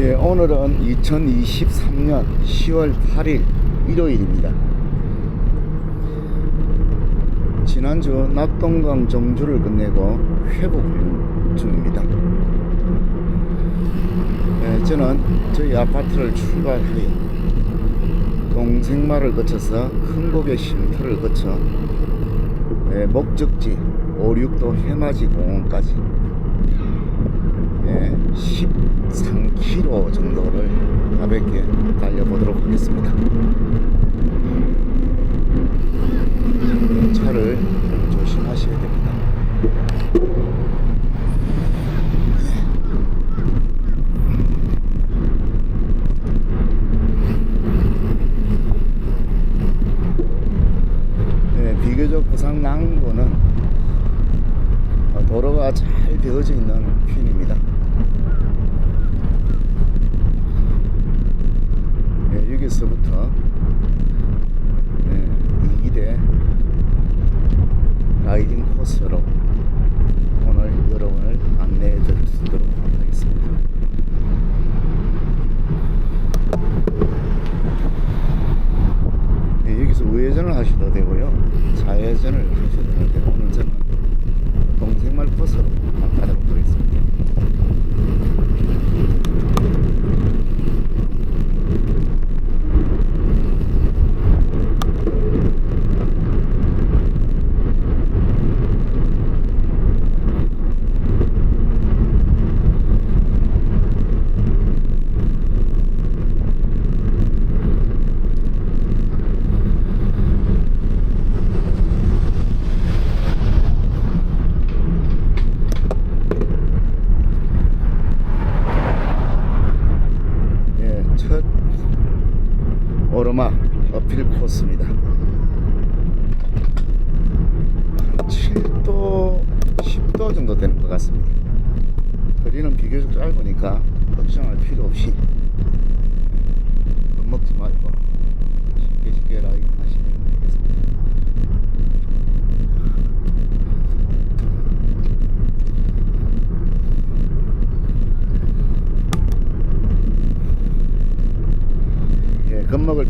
예, 오늘은 2023년 10월 8일 일요일입니다. 지난주 낙동강 정주를 끝내고 회복 중입니다. 예, 저는 저희 아파트를 출발하여 동생마를 거쳐서 흥곡의 쉼터를 거쳐 예, 목적지 569 해맞이 공원까지 예, 13km 정도를 가볍게 달려보도록 하겠습니다. 차를 조심하셔야 됩니다. 네, 비교적 부산 남구는 어, 도로가 잘 되어져 있는 편입니다.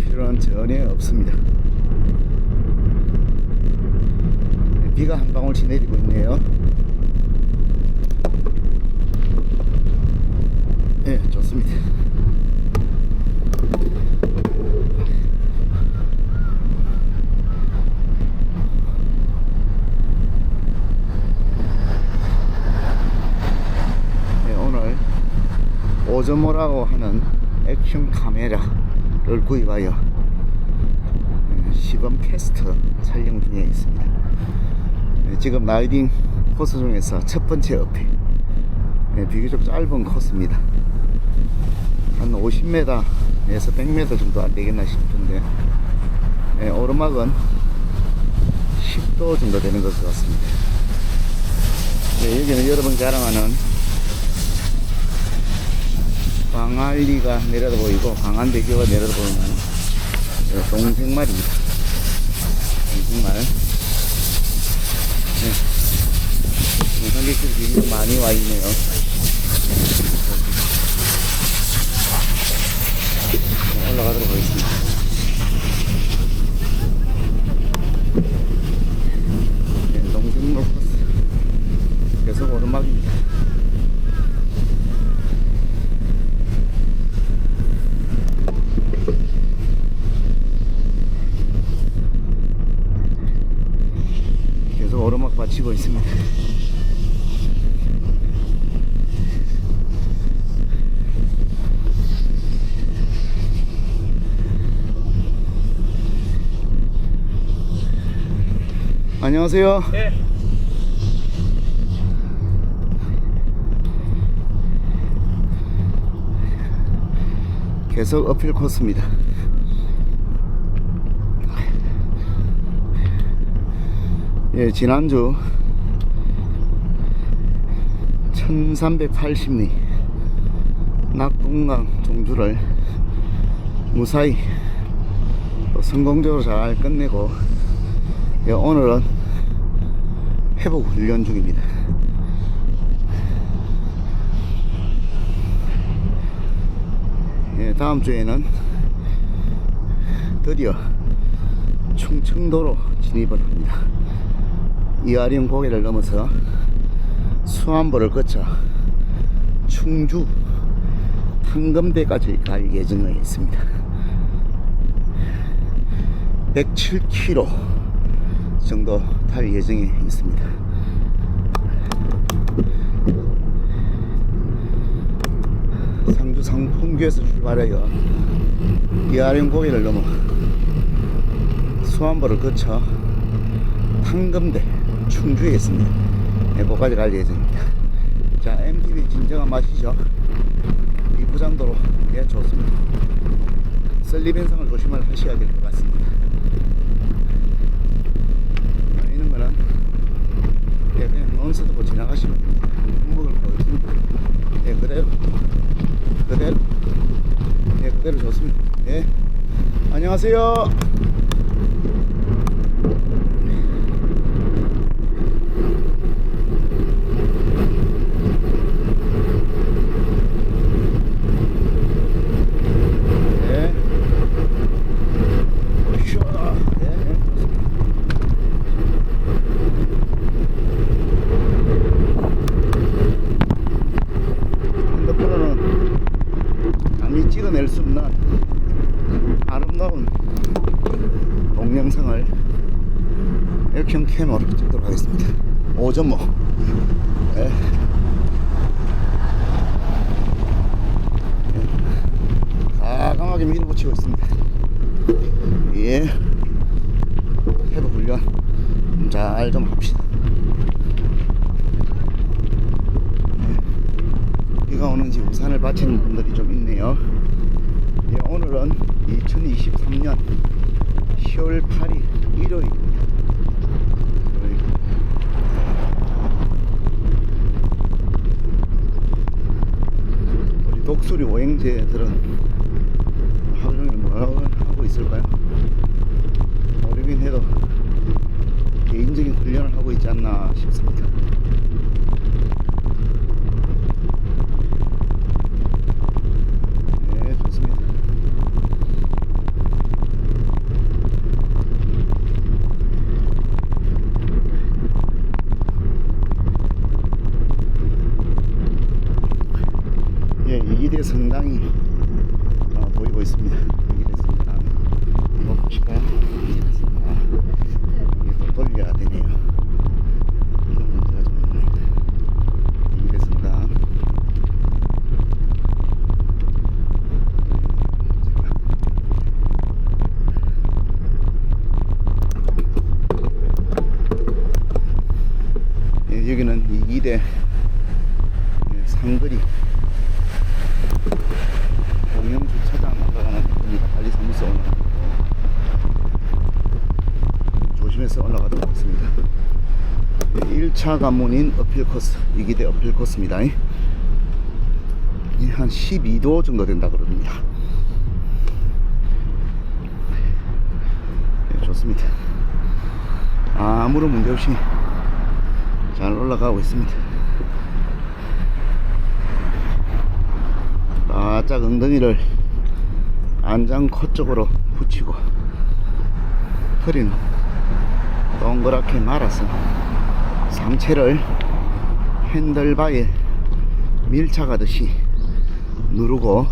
필요는 전혀 없습니다. 예, 비가 한 방울씩 내리고 있네요. 예, 좋습니다. 예, 오늘 오즈모라고 하는 액션 카메라 를 구입하여 예, 시범 테스트 촬영 중에 있습니다. 예, 지금 라이딩 코스 중에서 첫 번째 어필 예, 비교적 짧은 코스입니다. 한 50m에서 100m 정도 안 되겠나 싶은데 예, 오르막은 10도 정도 되는 것 같습니다. 예, 여기는 여러분 자랑하는 광안리가 내려다 보이고 광안대교가 내려다 보이는 예, 동생말입니다. 동생말. 네. 굉장히 많이 와 있네요. 네, 올라가도록 하겠습니다. 네, 동생말 코스. 계속 오르막입니다. 계속 오르막 받치고 있습니다. 안녕하세요. 네. 계속 어필 코스입니다. 예, 지난주 1380리 낙동강 종주를 무사히 또 성공적으로 잘 끝내고 예, 오늘은 회복 훈련 중입니다. 다음 주에는 드디어 충청도로 진입을 합니다. 이아령 고개를 넘어서 수안보를 거쳐 충주 황금대까지 갈 예정에 있습니다. 107km 정도 탈 예정에 있습니다. 상주 상풍교에서 출발하여 이아령 고개를 넘어 수안보를 거쳐 황금대 충주에 있습니다. 네, 거기까지 갈 예정입니다. 자, MTB 진정한 맛이죠. 이 부장도로 예 좋습니다. 슬리벤성을 조심을 하셔야 될 것 같습니다. 보이는 거는 예, 그냥 논스톱으로 지나가시면 됩니다. 거 없습니다. 예, 그대로 그대로 예, 그대로 좋습니다. 예, 안녕하세요. 예. 슈아. 예, 예, 좋습니다. 핸드폰으로는 감히 찍어낼 수 없는 아름다운 동영상을 액션 캠으로 찍도록 하겠습니다. 5.5. 예. 과감하게 밀어붙이고 있습니다. 예. 해부 훈련 잘 좀 합시다. 예. 비가 오는지 우산을 받치는 분들이 좀 있네요. 예, 오늘은 2023년 10월 8일 일요일입니다. 우리 독수리 오행제들은 하루 종일 뭐 하고 있을까요? 어리긴 해도 개인적인 훈련을 하고 있지 않나 싶습니다. 네, 좋습니다. 예, 이기대 성당이 어, 보이고 있습니다. 이기대 성당. 한번 보실까요? 이기대 성당. 이게 또 돌려야 되네요. 이런 문제가 좀 있네. 이기대 성당. 예, 제가 예, 여기는 이기대 예, 상거리 공영 주차장 올라가는 겁니다. 관리 사무소 올라가는 거. 조심해서 올라가도록 하겠습니다. 1차 관문인 어필 코스, 이기대 어필 코스입니다. 이한 12도 정도 된다 그럽니다. 네, 좋습니다. 아무런 문제 없이 잘 올라가고 있습니다. 바짝 엉덩이를 안장 코 쪽으로 붙이고 허리는 동그랗게 말아서 상체를 핸들바에 밀착하듯이 누르고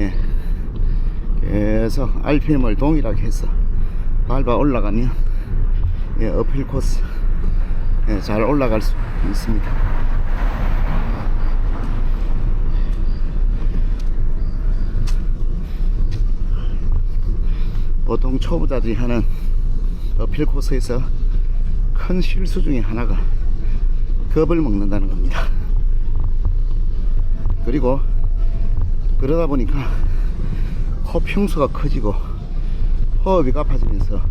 예 계속 RPM을 동일하게 해서 밟아 올라가면 예 어필 코스 예, 잘 올라갈 수 있습니다. 보통 초보자들이 하는 어필 코스에서 큰 실수 중에 하나가 겁을 먹는다는 겁니다. 그리고 그러다 보니까 코 평수가 커지고 호흡이 가파지면서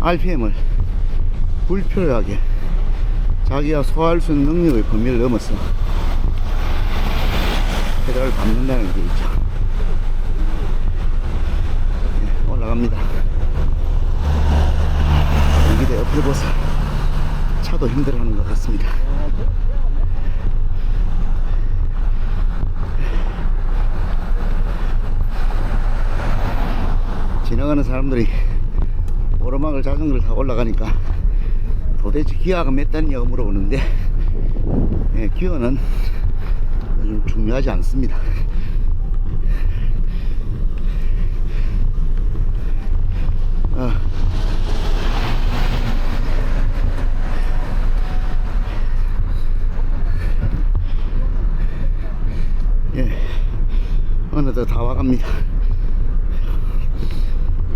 RPM을 불필요하게 자기가 소화할 수 있는 능력의 범위를 넘어서 페달을 밟는다는 게 있죠. 올라갑니다. 여기도 옆을 보세 차도 힘들어하는 것 같습니다. 지나가는 사람들이 오르막을 자전거를 타 올라가니까 도대체 기아가 몇 단이냐고 물어보는데 예, 기어는 중요하지 않습니다. 갑니다.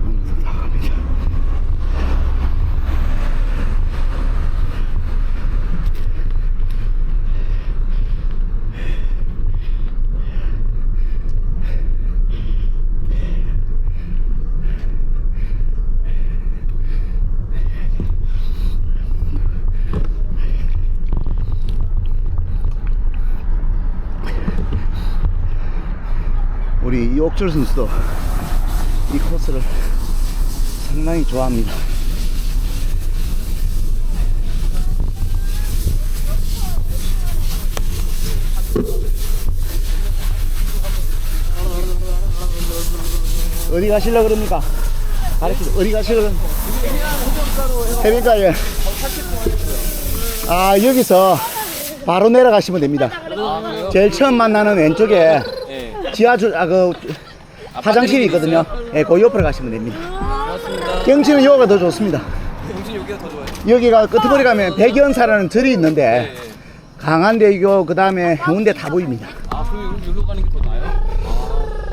어느덧 다 갑니다. 이옥철 선수도 이 코스를 상당히 좋아합니다. 어디 가실라 그럽니까? 가르쳐 어디 가실라 그럽니까? 해변가에 아 여기서 바로 내려가시면 됩니다. 제일 처음 만나는 왼쪽에 지하주 아 그 화장실이 있거든요. 예, 그 옆으로 가시면 됩니다. 경치는 여기가 더 좋습니다. 정신 여기가 더 좋아요. 여기가 끝머리 가면 백연사라는 절이 있는데 강한대교 그 다음에 해운대 다 보입니다. 아, 그럼 여기 여기로 가는 게 더 나아요?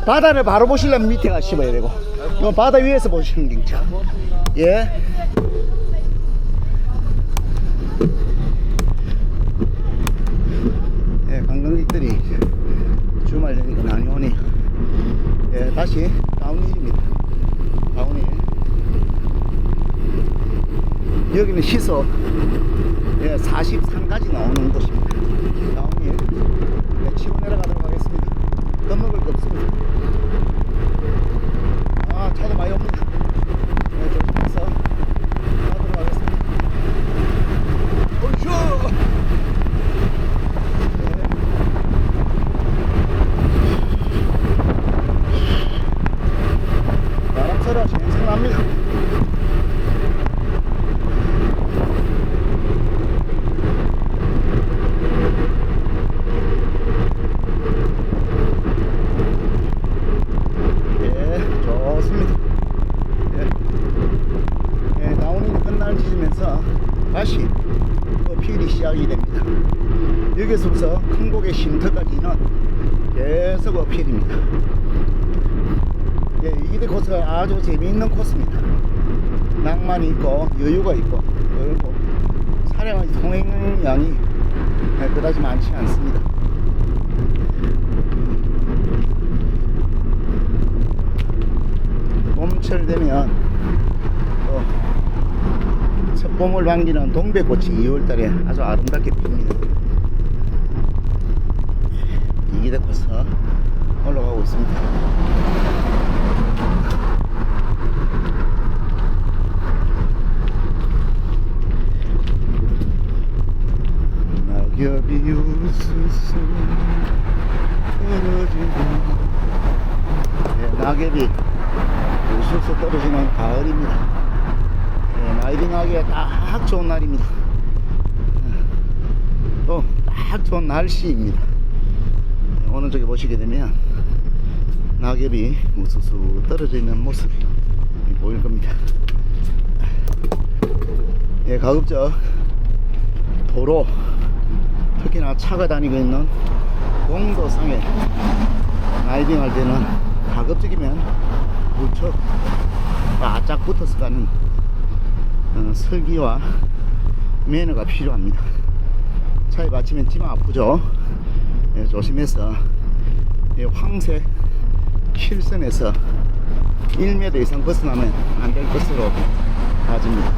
바다를 바로 보시려면 밑에 가시면 되고 이건 바다 위에서 보시는 경치. 예. 예, 관광객들이 주말 되니까 많이 오니 예, 다시 다운힐입니다. 다운힐. 여기는 시속 예, 43까지 나오는 곳입니다. 다운힐. 네, 치고 내려가도록 하겠습니다. 더 먹을 거 없습니다. 아, 차도 많이 옵니다. 네, 조심해서 가도록 하겠습니다. 어이쇼! 네. 바람 소리가 신선합니다. 예, 좋습니다. 예, 예 다운이 끝날 지점에서 다시 또 필이 시작이 됩니다. 여기서부터 큰 고개 쉼터까지는 계속 어필입니다. 예, 이기대 코스가 아주 재미있는 코스입니다. 낭만이 있고 여유가 있고 그리고 차량의 통행량이 예, 그다지 많지 않습니다. 봄철 되면 또 첫봄을 반기는 동백꽃이 2월달에 아주 아름답게 핍니다. 이기대 코스 올라가고 있습니다. 낙엽이 우수수 떨어지고 네, 낙엽이 우수수 떨어지는 가을입니다. 네, 라이딩 하기에 딱 좋은 날입니다. 또 딱 좋은 날씨입니다. 네, 오늘 저기 보시게 되면 낙엽이 우수수 떨어져 있는 모습이 보일 겁니다. 예, 가급적 도로 특히나 차가 다니고 있는 공도상에 라이딩 할 때는 가급적이면 무척 바짝 붙어서 가는 어, 설기와 매너가 필요합니다. 차에 받치면 찌면 아프죠. 예, 조심해서 이 황색 실선에서 1m 이상 벗어나면 안 될 것으로 봐집니다.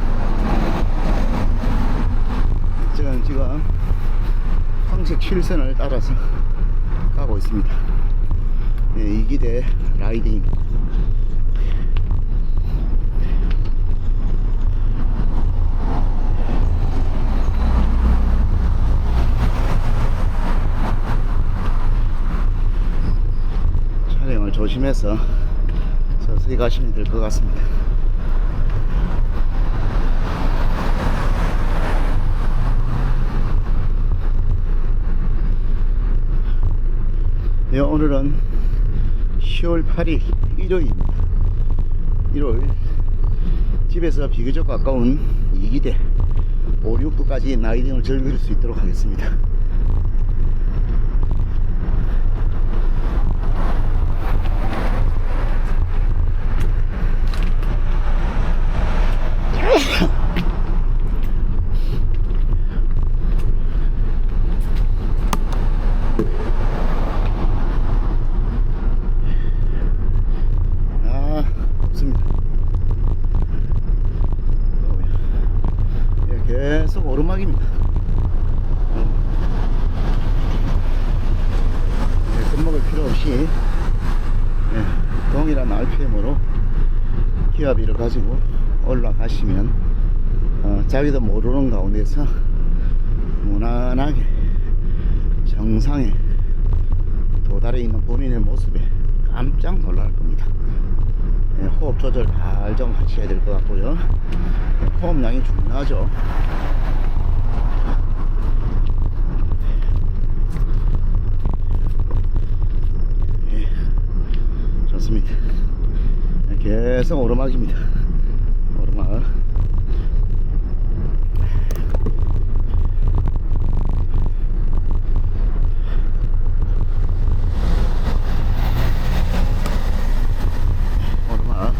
지금 지금 황색 실선을 따라서 가고 있습니다. 예, 이기대 라이딩입니다. 촬영을 조심해서 서서히 가시면 될 것 같습니다. 네, 오늘은 10월 8일 일요일입니다. 일요일 집에서 비교적 가까운 이기대 5, 6도까지 나이딩을 즐길 수 있도록 하겠습니다. 아, 없습니다. 예, 계속 오르막입니다. 예, 겁먹을 필요 없이 예, 동일한 RPM으로 기압비를 가지고 올라가시면 어, 자기도 모르는 가운데서 무난하게 정상에 도달해 있는 본인의 모습에 깜짝 놀랄 겁니다. 예, 호흡 조절 잘 좀 하셔야 될 것 같고요. 예, 호흡량이 중요하죠. 예, 좋습니다. 예, 계속 오르막입니다. 오르막. 오르막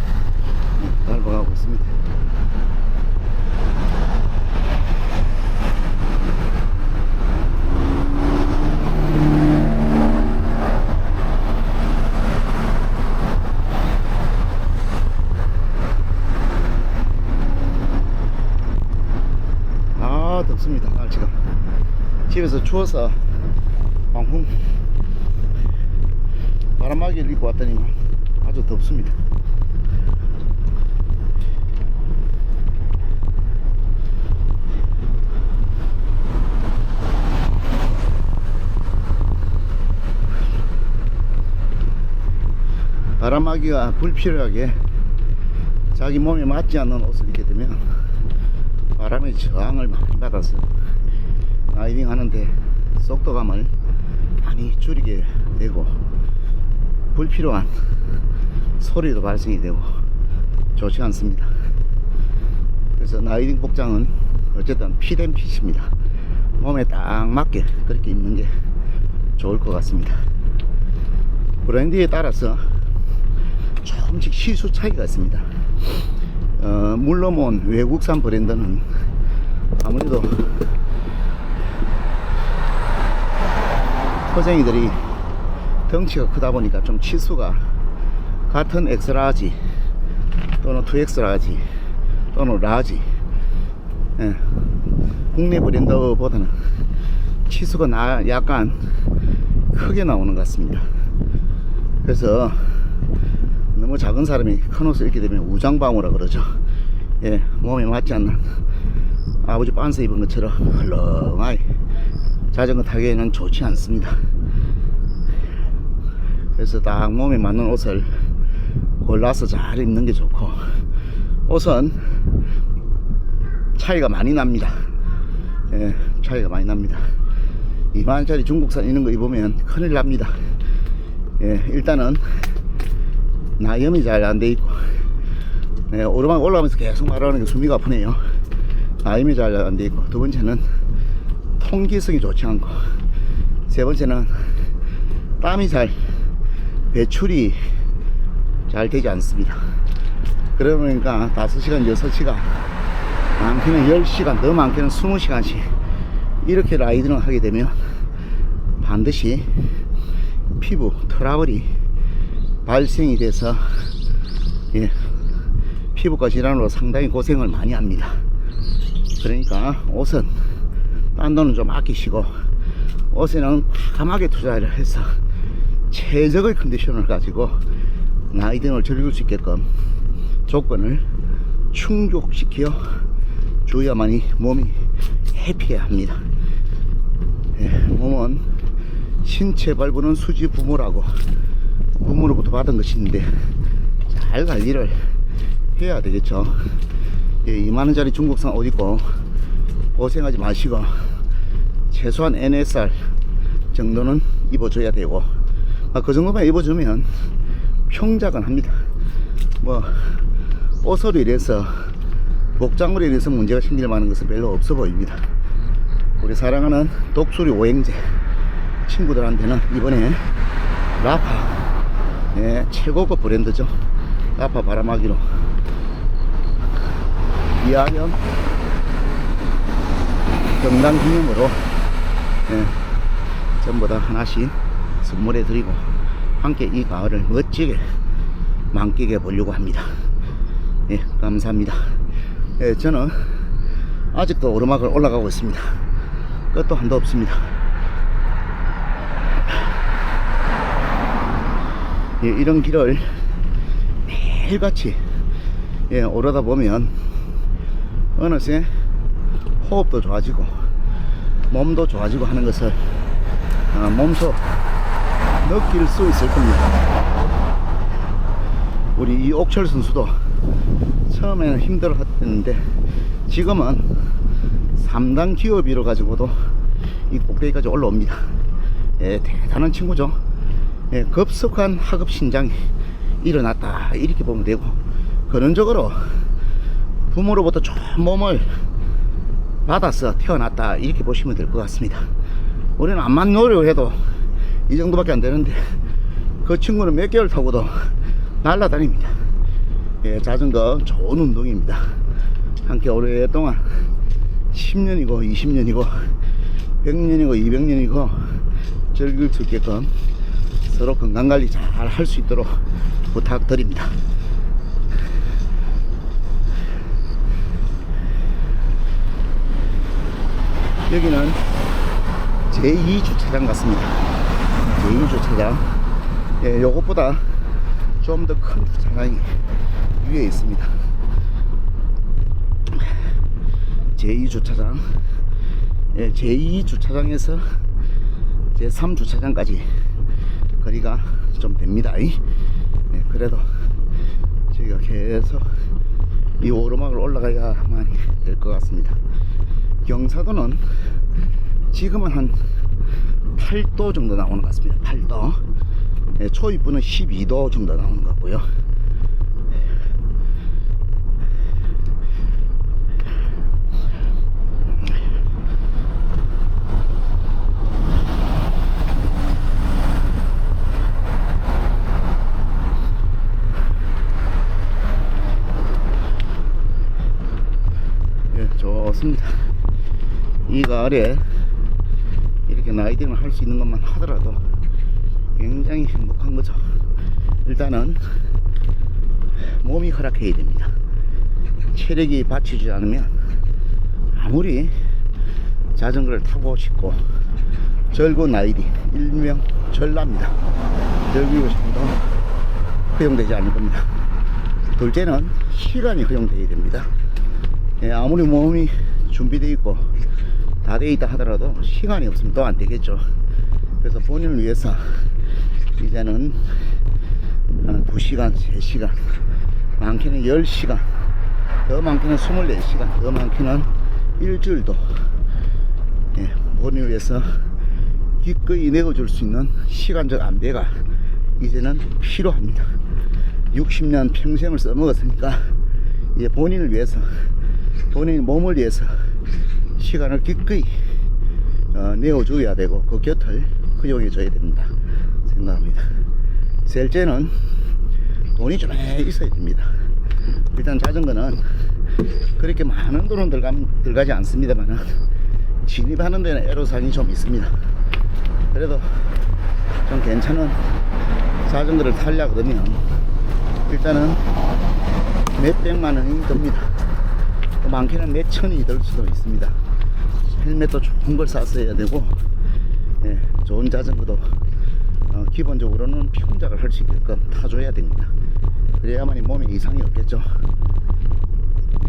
네, 밟아가고 있습니다. 아 덥습니다 날씨가 집에서 추워서 방풍 바람막이를 입고 왔더니 아주 덥습니다. 바람막이가 불필요하게 자기 몸에 맞지 않는 옷을 입게 되면 바람의 저항을 많이 받아서 라이딩 하는데 속도감을 많이 줄이게 되고 불필요한 소리도 발생이 되고 좋지 않습니다. 그래서 라이딩 복장은 어쨌든 피된 핏입니다. 몸에 딱 맞게 그렇게 입는 게 좋을 것 같습니다. 브랜드에 따라서 조금씩 시수 차이가 있습니다. 어, 물러몬 외국산 브랜드는 아무래도 허쟁이들이 덩치가 크다 보니까 좀 치수가 같은 엑스라지 또는 2엑스라지 또는 라지 예, 국내 브랜드보다는 치수가 나 약간 크게 나오는 것 같습니다. 그래서 너무 작은 사람이 큰 옷을 입게 되면 우장방어라 그러죠. 예, 몸에 맞지 않는 아버지 빤스 입은 것처럼 헐렁하게 자전거 타기에는 좋지 않습니다. 그래서 딱 몸에 맞는 옷을 골라서 잘 입는 게 좋고 옷은 차이가 많이 납니다. 예, 차이가 많이 납니다. 2만원짜리 중국산 이런 거 입으면 큰일 납니다. 예, 일단은 나염이 잘 안 돼 있고 네, 오르막 올라가면서 계속 말하는 게 숨이 아프네요 나염이 잘 안 돼 있고 두 번째는 통기성이 좋지 않고 세 번째는 땀이 잘 배출이 잘 되지 않습니다 그러니까 5시간 6시간 많게는 10시간 더 많게는 20시간씩 이렇게 라이딩을 하게 되면 반드시 피부 트러블이 발생이 돼서 예, 피부과 질환으로 상당히 고생을 많이 합니다. 그러니까 옷은 딴 돈은 좀 아끼시고 옷에는 과감하게 투자를 해서 최적의 컨디션을 가지고 라이딩을 즐길 수 있게끔 조건을 충족시켜 줘야만이 몸이 해피해야 합니다. 예, 몸은 신체 발부는 수지 부모라고 부모로부터 받은 것인데 잘 관리를 해야 되겠죠. 예, 2만원짜리 중국산 옷 입고 고생하지 마시고 최소한 NSR 정도는 입어줘야 되고 아, 그 정도만 입어주면 평작은 합니다. 뭐 옷으로 인해서 목장으로 인해서 문제가 생길 만한 것은 별로 없어 보입니다. 우리 사랑하는 독수리 오행제 친구들한테는 이번에 라파 예, 최고급 브랜드죠. 라파 바람하기로 이하연 경당 기념으로 예, 전부 다 하나씩 선물해 드리고 함께 이 가을을 멋지게 만끽해 보려고 합니다. 예, 감사합니다. 예, 저는 아직도 오르막을 올라가고 있습니다. 끝도 한도 없습니다. 예, 이런 길을 매일같이 예, 오르다 보면 어느새 호흡도 좋아지고 몸도 좋아지고 하는 것을 어, 몸소 느낄 수 있을 겁니다. 우리 이 옥철 선수도 처음에는 힘들어 했는데 지금은 3단 기업이로 가지고도 이 꼭대기까지 올라옵니다. 예, 대단한 친구죠. 예, 급속한 하급 신장이 일어났다 이렇게 보면 되고 근원적으로 부모로부터 좋은 몸을 받아서 태어났다 이렇게 보시면 될 것 같습니다. 우리는 암만 노력해도 이 정도밖에 안 되는데 그 친구는 몇 개월 타고도 날라다닙니다. 예, 자전거 좋은 운동입니다. 함께 오랫동안 10년이고 20년이고 100년이고 200년이고 즐길 수 있게끔 서로 건강관리 잘 할 수 있도록 부탁드립니다. 여기는 제2주차장 같습니다. 제2주차장. 예, 요것보다 좀 더 큰 주차장이 위에 있습니다. 제2주차장. 예, 제2주차장에서 제3주차장까지 거리가 좀 됩니다. 예, 그래도 저희가 계속 이 오르막을 올라가야만 될 것 같습니다. 경사도는 지금은 한 8도 정도 나오는 것 같습니다. 8도. 예, 초입부는 12도 정도 나오는 것 같고요. 예, 좋습니다. 이 가을에 이렇게 라이딩을 할 수 있는 것만 하더라도 굉장히 행복한 거죠. 일단은 몸이 허락해야 됩니다. 체력이 받치지 않으면 아무리 자전거를 타고 싶고 즐거운 라이딩 일명 전라입니다. 즐기고 싶어도 허용되지 않을 겁니다. 둘째는 시간이 허용되어야 됩니다. 예, 아무리 몸이 준비되어 있고 다 되어 있다 하더라도 시간이 없으면 또 안 되겠죠. 그래서 본인을 위해서 이제는 어, 2시간, 3시간, 많게는 10시간, 더 많게는 24시간, 더 많게는 일주일도 예, 본인을 위해서 기꺼이 내어줄 수 있는 시간적 안배가 이제는 필요합니다. 60년 평생을 써먹었으니까 이제 본인을 위해서 본인 몸을 위해서 시간을 기꺼이 어, 내어줘야 되고 그 곁을 허용해 줘야 된다 생각합니다. 셀째는 돈이 좀 있어야 됩니다. 일단 자전거는 그렇게 많은 돈은 들어가, 들어가지 않습니다만 진입하는 데는 애로사항이 좀 있습니다. 그래도 좀 괜찮은 자전거를 타려고 그러면 일단은 몇백만 원이 듭니다. 또 많게는 몇 천이 들 수도 있습니다. 헬멧도 좋은 걸 샀어야 되고, 예, 좋은 자전거도 어, 기본적으로는 평작을 할 수 있게끔 타줘야 됩니다. 그래야만이 몸에 이상이 없겠죠.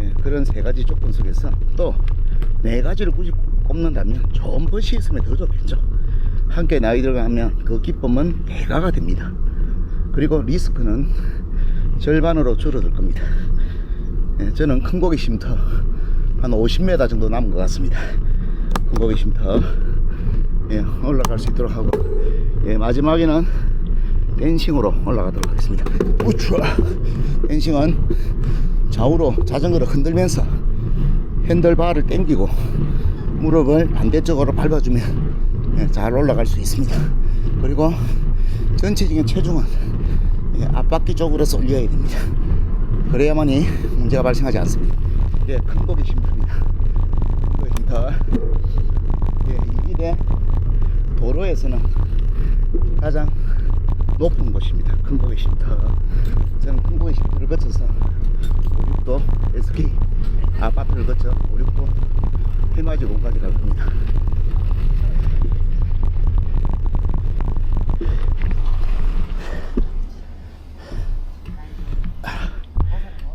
예, 그런 세 가지 조건 속에서 또 네 가지를 굳이 꼽는다면 좋은 버시 있으면 더 좋겠죠. 함께 나이 들어가면 그 기쁨은 배가가 됩니다. 그리고 리스크는 절반으로 줄어들 겁니다. 예, 저는 큰 고기 쉼터 한 50m 정도 남은 것 같습니다. 큰 고기 쉼터 예, 올라갈 수 있도록 하고 예, 마지막에는 댄싱으로 올라가도록 하겠습니다. 우추 댄싱은 좌우로 자전거를 흔들면서 핸들바를 당기고 무릎을 반대쪽으로 밟아주면 예, 잘 올라갈 수 있습니다. 그리고 전체적인 체중은 예, 앞바퀴 쪽으로 쏠려야 됩니다. 그래야만이 문제가 발생하지 않습니다. 이게 큰 고기 쉼터입니다. 큰 고기 쉼터. 예, 이 길에 도로에서는 가장 높은 곳입니다. 큰 고기 쉼터. 저는 큰 고기 쉼터를 거쳐서 569도 SK 아파트를 거쳐 569 해맞이 공까지 갈 겁니다.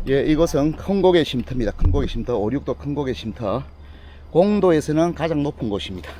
예, 이곳은 큰 고개 쉼터입니다. 큰 고개 쉼터, 5, 6도 큰 고개 쉼터. 공도에서는 가장 높은 곳입니다.